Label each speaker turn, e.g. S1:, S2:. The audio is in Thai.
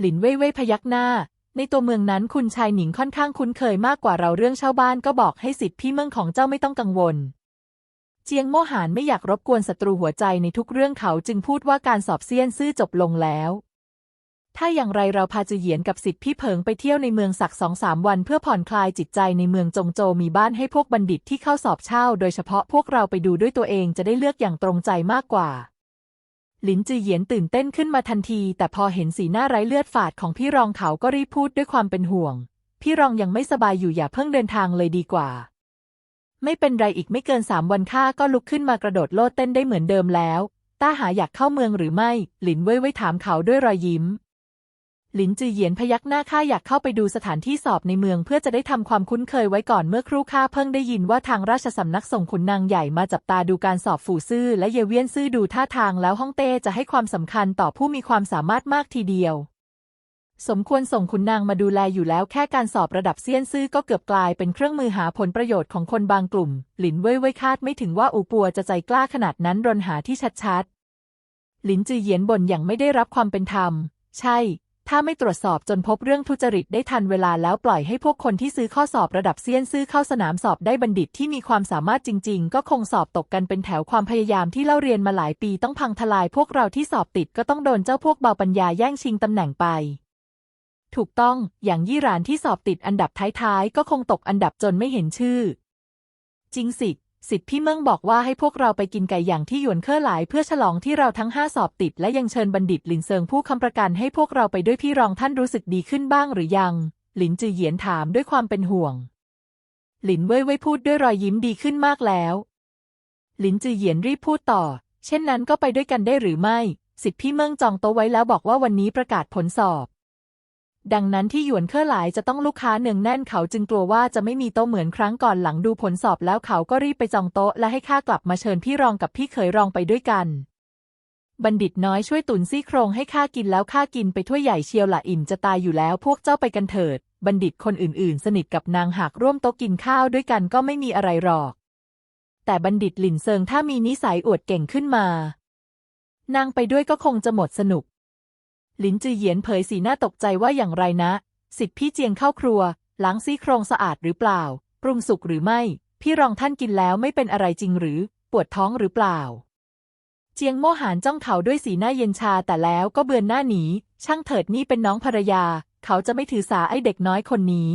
S1: หลินเว่ยเว่ยพยักหน้า ในตัวเมืองนั้นคุณชายหนิงค่อนข้างคุ้นเคยมากกว่าเราเรื่องเช่าบ้านก็บอกให้สิทธิพี่เมืองของเจ้าไม่ต้องกังวล เจียงโมหานไม่อยากรบกวนศัตรูหัวใจในทุกเรื่องเขาจึงพูดว่าการสอบเซียนซื่อจบลงแล้วถ้าอย่างไรเราพาจือเหยียนกับสิทธิพี่เผิงไปเที่ยวในเมืองสักสองสามวัน เพื่อผ่อนคลายจิตใจในเมืองจงโจมีบ้านให้พวกบัณฑิตที่เข้าสอบเช่า โดยเฉพาะพวกเราไปดูด้วยตัวเองจะได้เลือกอย่างตรงใจมากกว่า ลินจือเหยียนตื่นเต้นขึ้นมาทันที แต่พอเห็นสีหน้าไร้เลือดฝาดของพี่รองเขาก็รีบพูดด้วยความเป็นห่วง พี่รองยังไม่สบายอยู่อย่าเพิ่งเดินทางเลยดีกว่า ไม่เป็นไรอีกไม่เกินสามวันข้าก็ลุกขึ้นมากระโดดโลดเต้นได้เหมือนเดิมแล้ว ต้าหาอยากเข้าเมืองหรือไม่ หลินเว่ยเว่ยถามเขาด้วยรอยยิ้ม หลินจือเหยียนพยักหน้าข้าอยากเข้าไปดูสถานที่สอบในเมือง เพื่อจะได้ทำความคุ้นเคยไว้ก่อนเมื่อครู่ข้าเพิ่งได้ยินว่าทางราชสำนักส่งขุนนางใหญ่มาจับตาดูการสอบฝูซื่อและเยเวียนซื่อดูท่าทางแล้วฮ่องเต้จะให้ความสำคัญต่อผู้มีความสามารถมากทีเดียว สมควรส่งขุนนางมาดูแลอยู่แล้วแค่การสอบระดับเซียนซื่อก็เกือบกลายเป็นเครื่องมือหาผลประโยชน์ของคนบางกลุ่ม หลินเว่ยเว่ยคาดไม่ถึงว่าอูปัวจะใจกล้าขนาดนั้นรนหาที่ชัดๆหลินจือเหยียนบ่นอย่างไม่ได้รับความเป็นธรรม ใช่ ถ้าไม่ตรวจสอบจนพบเรื่องทุจริตได้ทันเวลาแล้วปล่อยให้พวกคนที่ซื้อข้อสอบระดับเซียนซื่อเข้าสนามสอบได้บัณฑิตที่มีความสามารถจริง ๆ ก็คงสอบตกกันเป็นแถวความพยายามที่เล่าเรียนมาหลายปีต้องพังทลายพวกเราที่สอบติดก็ต้องโดนเจ้าพวกเบาปัญญาแย่งชิงตำแหน่งไปถูกต้อง อย่างยี่หรานที่สอบติดอันดับท้ายๆ ก็คงตกอันดับจนไม่เห็นชื่อ จริงสิ สิทธิพี่เมืองบอกว่าให้พวกเราไปกินไก่อย่างที่หยวนเคอหลาย เพื่อฉลองที่เราทั้งห้าสอบติด และยังเชิญบัณฑิตหลินเซิงผู้ค้ำประกันให้พวกเราไปด้วยพี่รองท่านรู้สึกดีขึ้นบ้างหรือยัง หลินจือเหยียนถามด้วยความเป็นห่วง หลินเว่ยเว่ยพูดด้วยรอยยิ้มดีขึ้นมากแล้ว หลินจือเหยียนรีบพูดต่อ เช่นนั้นก็ไปด้วยกันได้หรือไม่ สิทธิพี่เมืองจองโต๊ะไว้แล้วบอกว่าวันนี้ประกาศผลสอบ ดังนั้นที่หยวนเคอหลายจะต้องลูกค้าเนืองแน่นเขาจึงกลัวว่าจะไม่มีโต๊ะเหมือนครั้งก่อนหลังดูผลสอบแล้วเขาก็รีบไปจองโต๊ะและให้ข้ากลับมาเชิญพี่รองกับพี่เขยรองไปด้วยกัน บัณฑิตน้อยช่วยตุนซี่โครงให้ข้ากินแล้วข้ากินไปถ้วยใหญ่เชียวละอิ่มจะตายอยู่แล้วพวกเจ้าไปกันเถิด บัณฑิตคนอื่นๆ สนิทกับนางหากร่วมโต๊ะกินข้าวด้วยกันก็ไม่มีอะไรหรอก แต่บัณฑิตหลินเซิงถ้ามีนิสัยอวดเก่งขึ้นมานางไปด้วยก็คงจะหมดสนุก หลินจือเหยียนเผยสีหน้าตกใจว่าอย่างไรนะ สิทธิพี่เจียงเข้าครัว ล้างซี่โครงสะอาดหรือเปล่า ปรุงสุกหรือไม่ พี่รองท่านกินแล้วไม่เป็นอะไรจริงหรือ ปวดท้องหรือเปล่า เจียงโมหานจ้องเขาด้วยสีหน้าเย็นชาแต่แล้วก็เบือนหน้าหนี ช่างเถิดนี่เป็นน้องภรรยา เขาจะไม่ถือสาไอเด็กน้อยคนนี้